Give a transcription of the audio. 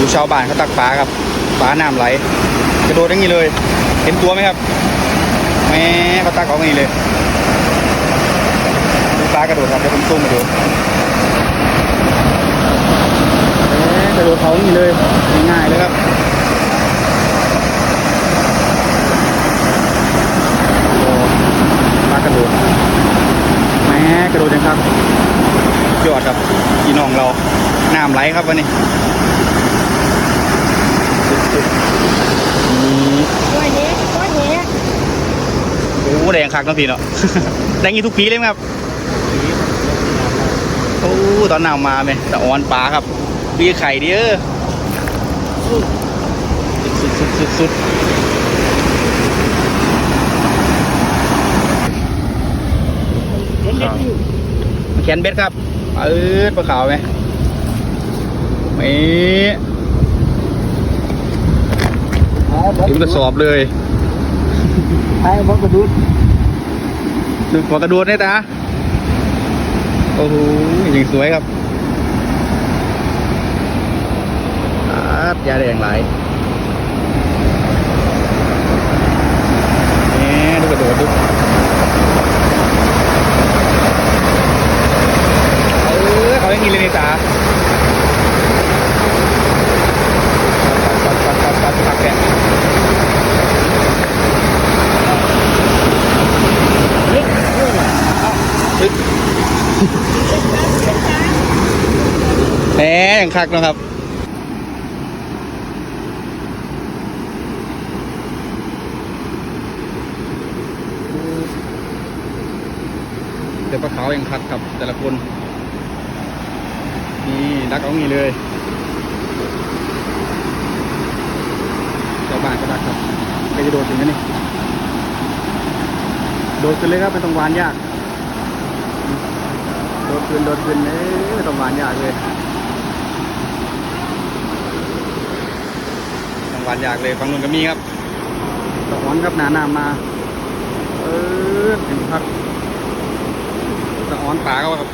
ดูชาวบ้านเขาตักปลาครับปลาน้ำไหลกระโดดอย่างนี้เลย เห็นตัวไหมครับแหม่เขาตักออกอย่างนี้เลยดูปลากระโดดครับเดี๋ยวผมซูมมาดูแต่กระโดดเขาอย่างนี้เลยง่ายๆเลยครับโอ้ปลากระโดดแหม่กระโดดยังครับยอดครับพี่น้องเราน้ำไหลครับวันนี้ สุดๆนี่ตัวนี้ตัวนี้โอ้แดงคักเนาะพี่เนาะ แดงอีกทุกปีเลยไหมครับ โอ้ตอนหนาวมาไหมแต่ออนปลาครับปีไข่เดียวสุดสุดสุดสุดแขนเบ็ดครับ เออปลาขาวไหมไม่ ถึงกระสอบเลยไอ้บอกกระดูดดูหัวกระโดดเนี่ยตาโอ้โหยิงสวยครับอาดยาแดงไหลายแหมดูกระโดดดูเออเขาอย่างนี้เลยนี่ตาปัดปัดปัดปัดปัดปัดแกะ เล็กด้วย ปึ๊บแหมอย่างคักนะครับเดี๋ยวปลาขาวยังคักครับแต่ละคน นี่ดักเอางี้เลยชาวบ้านก็ดักครับใครจะโดดถึงกันนี่โดดขึ้นเลยครับไม่ต้องวานยาก ขึ้นโดดขึ้นเอ้ยไม่ต้องหวานยากเลยไม่ต้องหวานยากเลยฝั่งนู้นก็มีครับตะออนครับหนาหนามา เออเห็นพักตะออนป่าเขาครับ